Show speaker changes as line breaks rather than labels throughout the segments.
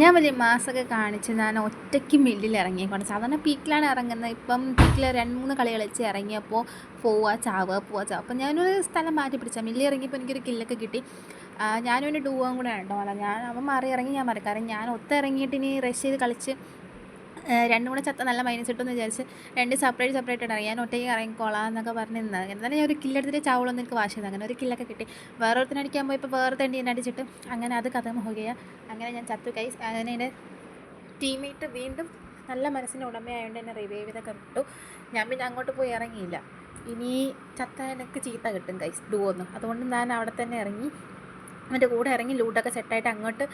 ഞാൻ വലിയ മാസമൊക്കെ കാണിച്ച് ഞാൻ ഒറ്റയ്ക്ക് മില്ലിൽ ഇറങ്ങിയേക്കാണ് സാധാരണ പീക്കിലാണ് ഇറങ്ങുന്നത്. ഇപ്പം പീക്കിൽ രണ്ട് മൂന്ന് കളി കളിച്ച് ഇറങ്ങിയപ്പോൾ പോവുക ചാവുക പോവുക ചാവുക. അപ്പം ഞാനൊരു സ്ഥലം മാറ്റി പിടിച്ച. മില്ലിൽ ഇറങ്ങിയപ്പോൾ എനിക്കൊരു കില്ലൊക്കെ കിട്ടി. ഞാനും എന്റെ ഡൂവും കൂടെ ഉണ്ടോ അല്ല ഞാൻ അവൻ മാറി ഇറങ്ങി ഞാൻ മാറി കാരണം ഞാൻ ഒത്തിറങ്ങിയിട്ട് ഇനി റഷ് ചെയ്ത് കളിച്ച് രണ്ടും കൂടെ ചത്ത നല്ല മൈനസ് കിട്ടുമെന്ന് വിചാരിച്ച് രണ്ട് സെപ്പറേറ്റ് സെപ്പറേറ്റ് ഇറങ്ങി ഞാൻ ഒറ്റയ്ക്ക് ഇറങ്ങിക്കോളാം എന്നൊക്കെ പറഞ്ഞ് നിന്നത് അങ്ങനെ തന്നെ ഞാൻ ഒരു കില്ലെടുത്തിട്ട് ചാവുള്ളൂ എനിക്ക് വാശി ചെയ്ത് അങ്ങനെ ഒരു കില്ലൊക്കെ കിട്ടി. വേറെ ഒരുത്തിന് അടിക്കാൻ പോയപ്പോൾ വേറെ എന്നെ അടിച്ചിട്ട് അങ്ങനെ അത് കഥ പോകുകയാണ് അങ്ങനെ ഞാൻ ചത്തു കൈ അങ്ങനെ എന്റെ ടീമേറ്റ് വീണ്ടും നല്ല മനസ്സിന്റെ ഉടമയായതുകൊണ്ട് എന്നെ റിവൈവ് ചെയ്തൊക്കെ കിട്ടു ഞാൻ പിന്നെ അങ്ങോട്ട് പോയി ഇറങ്ങിയില്ല. ഇനി ചത്ത എനിക്ക് ചീത്ത കിട്ടും കൈസ് ഡുവൊന്നും അതുകൊണ്ട് ഞാൻ അവിടെ തന്നെ ഇറങ്ങി. അവന്റെ കൂടെ ഇറങ്ങി ലൂട്ടൊക്കെ സെറ്റായിട്ട് അങ്ങോട്ട്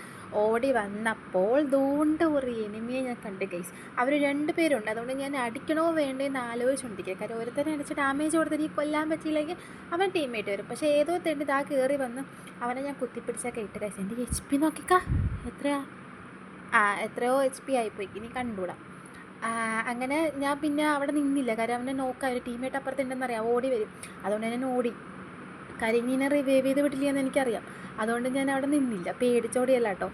ഓടി വന്നപ്പോൾ ദൂണ്ട ഒരു എനിമിയെ ഞാൻ കണ്ടു ഗൈസ് അവർ രണ്ട് പേരുണ്ട്. അതുകൊണ്ട് ഞാൻ അടിക്കണോ വേണ്ടേ എന്ന് ആലോചിച്ചുകൊണ്ടിരിക്കുക കാര്യം ഒരുത്തനെ അടിച്ച് ഡാമേജ് കൊടുത്ത് നീ കൊല്ലാൻ പറ്റിയില്ലെങ്കിൽ അവൻ ടീമേറ്റ് വരും. പക്ഷേ ഏതോ തെണ്ടി ഇതാ കയറി വന്ന് അവനെ ഞാൻ കുത്തിപ്പിടിച്ചൊക്കെ ഇട്ട് ഗൈസ് എന്റെ എച്ച് പി നോക്കിക്കാ. എത്രയാ? ആ എത്രയോ എച്ച് പി ആയിപ്പോയി. ഇനി കണ്ടുകൂടാ. അങ്ങനെ ഞാൻ പിന്നെ അവിടെ നിന്നില്ല. കാര്യം അവനെ നോക്കാം ഒരു ടീമേറ്റ് അപ്പുറത്തുണ്ടെന്നറിയാം ഓടി വരും. അതുകൊണ്ട് ഞാൻ ഓടി. കാര്യം ഇങ്ങനെ റിവൈവ് ചെയ്ത് വിട്ടില്ല എന്ന് എനിക്കറിയാം. അതുകൊണ്ട് ഞാൻ അവിടെ നിന്നില്ല. പേടിച്ചോടിയല്ല കേട്ടോ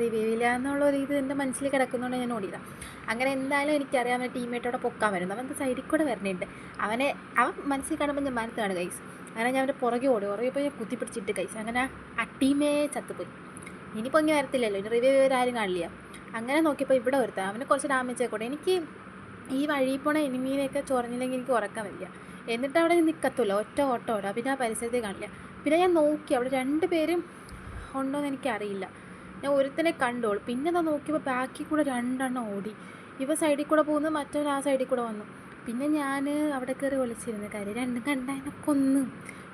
റിവ്യൂ ഇല്ല എന്നുള്ള ഒരു ഇത് എന്റെ മനസ്സിൽ കിടക്കുന്നതുകൊണ്ട് ഞാൻ ഓടിയില്ല അങ്ങനെ എന്തായാലും എനിക്കറിയാം അവനെ ടീമേറ്റോടെ പൊക്കാൻ വരുന്നു. അവന്റെ സൈഡിൽ കൂടെ വരണുണ്ട്. അവനെ അവൻ മനസ്സിൽ കാണുമ്പോൾ ഞാൻ മനസ്സിലാണ് കൈസ് അങ്ങനെ ഞാൻ അവന്റെ പുറകെ ഓടി. പുറകെ ഞാൻ കുത്തിപ്പിടിച്ചിട്ട് കൈസ് അങ്ങനെ ആ ടീമേ ചത്തുപോയി. ഇനി പൊങ്ങി വരത്തില്ലല്ലോ. ഇനി റിവ്യൂ ആരും കാണില്ല. അങ്ങനെ നോക്കിയപ്പോൾ ഇവിടെ ഒരുത്തൻ അവന് കുറച്ച് ഡാമേജ് ആയിക്കോട്ടെ എനിക്ക് ഈ വഴി പോണ എനിമീനെയൊക്കെ ചൊറഞ്ഞില്ലെങ്കിൽ എനിക്ക് ഉറക്കം വരില്ല. എന്നിട്ട് അവിടെ നിൽക്കത്തുള്ളൂ ഒറ്റ ഓട്ടം ഓടാം. പിന്നെ ആ പരിസരത്തേക്ക് കാണില്ല. പിന്നെ ഞാൻ നോക്കി അവിടെ രണ്ട് പേരും ഉണ്ടോയെന്ന് എനിക്കറിയില്ല. ഞാൻ ഒരുത്തനെ കണ്ടോളൂ. പിന്നെ ഞാൻ നോക്കിയപ്പോൾ ബാക്കിൽ കൂടെ രണ്ടെണ്ണം ഓടി. ഇവ സൈഡിൽ കൂടെ പോകുന്നു മറ്റവർ ആ സൈഡിൽ കൂടെ വന്നു. പിന്നെ ഞാൻ അവിടെ കയറി വിളിച്ചിരുന്നു കാര്യം രണ്ടും കണ്ടതിനെ കൊന്നും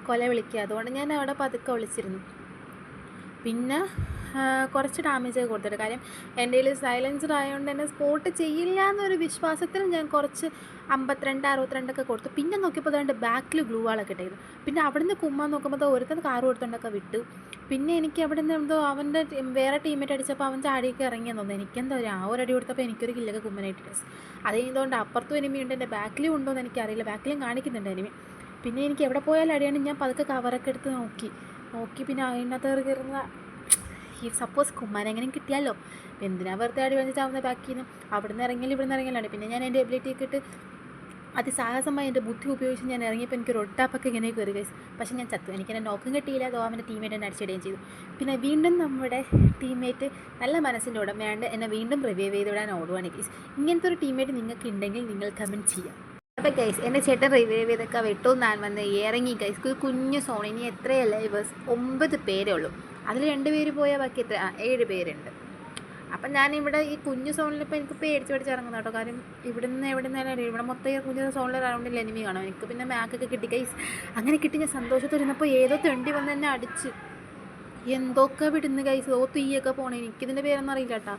കൊല വിളിക്കുക. അതുകൊണ്ട് ഞാൻ അവിടെ പതുക്കെ വിളിച്ചിരുന്നു പിന്നെ കുറച്ച് ഡാമേജ് കൊടുത്തിട്ട് കാര്യം എന്റെ കയ്യിൽ സൈലൻസർ ആയതുകൊണ്ട് തന്നെ സ്പോട്ട് ചെയ്യില്ല എന്നൊരു വിശ്വാസത്തിൽ ഞാൻ കുറച്ച് അമ്പത്തിരണ്ട് അറുപത്തിരണ്ടൊക്കെ കൊടുത്തു. പിന്നെ നോക്കിയപ്പോൾ അതുകൊണ്ട് ബാക്കിൽ ഗ്ലൂ വാളൊക്കെ ഇട്ടായിരുന്നു പിന്നെ അവിടുന്ന് കുമ്മാൻ നോക്കുമ്പോൾ ഒരുത്തൻ കാറ് കൊടുത്തോണ്ടൊക്കെ വിട്ടു. പിന്നെ എനിക്ക് അവിടെ നിന്ന് എന്തോ അവന്റെ വേറെ ടീമേറ്റ് അടിച്ചപ്പോൾ അവൻ ചാടിയൊക്കെ ഇറങ്ങിയെന്ന് തോന്നുന്നു എനിക്കെന്തോ ഒരു ആ ഒരു അടി കൊടുത്തപ്പോൾ എനിക്കൊരു കില്ലൊക്കെ കുമ്മനായിട്ട് ഡ്രസ് അത് കഴിഞ്ഞതുകൊണ്ട് അപ്പുറത്തും എനിമി ഉണ്ട്. എന്റെ ബാക്കിലും ഉണ്ടോ എന്ന് എനിക്കറിയില്ല. ബാക്കിലും കാണിക്കുന്നുണ്ട് എനിമി പിന്നെ എനിക്ക് എവിടെ പോയാലും അടിയാണ്. ഞാൻ പതുക്കെ കവറൊക്കെ എടുത്ത് നോക്കി. നോക്കി പിന്നെ അതിനകത്ത് കയറുന്ന ഈ സപ്പോസ് കുമ്മാൻ എങ്ങനെ കിട്ടിയാലോ? എന്തിനാ വെറുതെ അടി വന്നിട്ട് ആവുന്ന ബാക്കിൽ നിന്ന് അവിടെ നിന്ന് ഇറങ്ങിയാലും ഇവിടെ നിന്ന് പിന്നെ ഞാൻ എന്റെ എബിലിറ്റി ഒക്കെ ഇട്ട് അതിസാഹസമായി എന്റെ ബുദ്ധി ഉപയോഗിച്ച് ഞാൻ ഇറങ്ങിയപ്പോൾ എനിക്ക് ഒട്ടാപ്പൊക്കെ ഇങ്ങനെ കയറി ഗൈസ് പക്ഷേ ഞാൻ ചത്തു. എനിക്ക് എന്റെ നോക്കും കിട്ടിയില്ല. അതോ അവന്റെ ടീമേറ്റ് എന്നെ അടിച്ചിടുകയും ചെയ്തു. പിന്നെ വീണ്ടും നമ്മുടെ ടീമേറ്റ് നല്ല മനസ്സിന്റെ ഉടമയാണ്ട് എന്നെ വീണ്ടും റിവൈവ് ചെയ്ത് വിടാൻ ഓടുവാണ് ഇങ്ങനത്തെ ഒരു ടീമേറ്റ് നിങ്ങൾക്ക് ഉണ്ടെങ്കിൽ നിങ്ങൾ കമന്റ് ചെയ്യാം. അപ്പോൾ ഗൈസ് എന്റെ ചേട്ടൻ റിവൈവ് ചെയ്തൊക്കെ വിട്ടു ഞാൻ വന്ന് ഇറങ്ങി ഗൈസ് ഒരു കുഞ്ഞു സോൺ ഇനി എത്രയല്ല ബസ് ഒമ്പത് പേരേ ഉള്ളൂ. അതിൽ രണ്ട് പേര് പോയാൽ ബാക്കി എത്ര? ആ ഏഴ് പേരുണ്ട്. അപ്പം ഞാനിവിടെ ഈ കുഞ്ഞു സോണിൽ ഇപ്പോൾ എനിക്ക് പേടിച്ച് പേടിച്ച് ഇറങ്ങുന്ന കേട്ടോ. കാര്യം ഇവിടെ നിന്ന് എവിടെ നിന്നാലും ഇവിടെ മൊത്തം ഈ കുഞ്ഞു സോണിൽ റൗണ്ടിൽ എനിമി കാണാം. എനിക്ക് പിന്നെ മാക്കൊക്കെ കിട്ടി ഗൈസ് അങ്ങനെ കിട്ടി ഞാൻ സന്തോഷത്തിരുന്നപ്പോൾ ഏതോ തെണ്ടി വന്ന് എന്നെ അടിച്ച്. എന്തൊക്കെ വിടുന്നു ഗൈസ് ഓ തീയൊക്കെ പോണേ. എനിക്കിതിന്റെ പേരൊന്നും അറിയില്ല കേട്ടോ.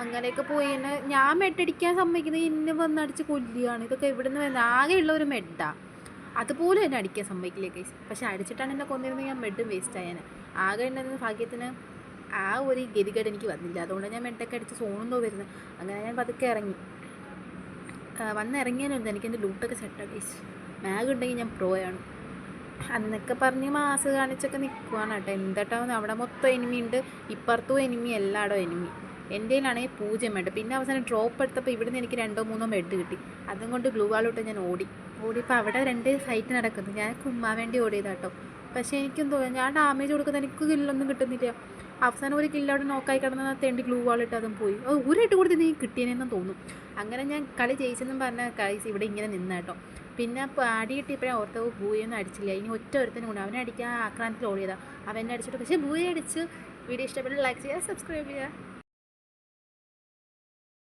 അങ്ങനെയൊക്കെ പോയി. എന്നെ ഞാൻ മെഡടിക്കാൻ സമ്മതിക്കുന്നത് എന്നെ വന്നടിച്ച് കൊല്ലുകയാണ്. ഇതൊക്കെ ഇവിടെ നിന്ന് വരുന്നത് ആകെയുള്ള ഒരു മെഡാ. അതുപോലെ തന്നെ അടിക്കാൻ സമ്മതിക്കില്ല കൈസ് പക്ഷെ അടിച്ചിട്ടാണ് എന്നെ കൊന്നിരുന്നത്. ഞാൻ മെഡും വേസ്റ്റ് ആയേനെ ആകെ ഉണ്ടായിരുന്ന ഭാഗ്യത്തിന് ആ ഒരു ഗതികേട് എനിക്ക് വന്നില്ല. അതുകൊണ്ട് ഞാൻ മെഡൊക്കെ അടിച്ച് സോണുന്നോ വരുന്നത്. അങ്ങനെ ഞാൻ പതുക്കെ ഇറങ്ങി. വന്ന് വന്ന് ഇറങ്ങിയാലുണ്ട് എനിക്ക് എന്റെ ലൂട്ടൊക്കെ സെറ്റാണ് കൈസ് മാഗ് ഉണ്ടെങ്കിൽ ഞാൻ പ്രോ ആണ്. അന്നൊക്കെ പറഞ്ഞ് മാസ് കാണിച്ചൊക്കെ നിൽക്കുവാണ് കേട്ടോ. എന്താട്ടോ അവിടെ മൊത്തം എനിമി ഉണ്ട്. ഇപ്പുറത്തും എനിമി എല്ലായിടവും എനിമി എന്റെ കയ്യിലാണെങ്കിൽ പൂജ്യം വേണ്ട പിന്നെ അവസാനം ഡ്രോപ്പ് എടുത്തപ്പോൾ ഇവിടുന്ന് എനിക്ക് രണ്ടോ മൂന്നോ ബെഡ് കിട്ടി. അതും കൊണ്ട് ഗ്ലൂ വാളിട്ട് ഞാൻ ഓടി. ഓടിയപ്പോൾ അവിടെ രണ്ട് സൈറ്റ് നടക്കുന്നു. ഞാൻ കുമ്മാൻ വേണ്ടി ഓടിയതാട്ടോ പക്ഷേ എനിക്കും തോന്നുന്നു ഞാൻ ഡാമേജ് കൊടുക്കുന്ന എനിക്ക് കില്ലൊന്നും കിട്ടുന്നില്ല. അവസാനം ഒരു കില്ല അവിടെ നോക്കായി കിടന്ന തെണ്ടി ഗ്ലൂ വാളിട്ട് അതും പോയി. ഓ ഒരു ഇട്ട് കൊടുത്ത് നീ കിട്ടിയനെന്നും തോന്നും. അങ്ങനെ ഞാൻ കളി ജയിച്ചെന്നും പറഞ്ഞ കൈസ് ഇവിടെ ഇങ്ങനെ നിന്നാട്ടോ പിന്നെ അടി കിട്ടിയപ്പോഴേ ഓർത്തവ് ഭൂയൊന്നും അടിച്ചില്ല. ഇനി ഒറ്റ ഒരുത്തനും കൂടെ. അവനെ അടിക്കാൻ ആക്രാന്തത്തിൽ ഓടിയതാണ് അവനെ അടിച്ചിട്ട് പക്ഷേ ഭൂയെ അടിച്ച്. വീഡിയോ ഇഷ്ടപ്പെട്ട് ലൈക്ക് ചെയ്യുക സബ്സ്ക്രൈബ് ചെയ്യുക.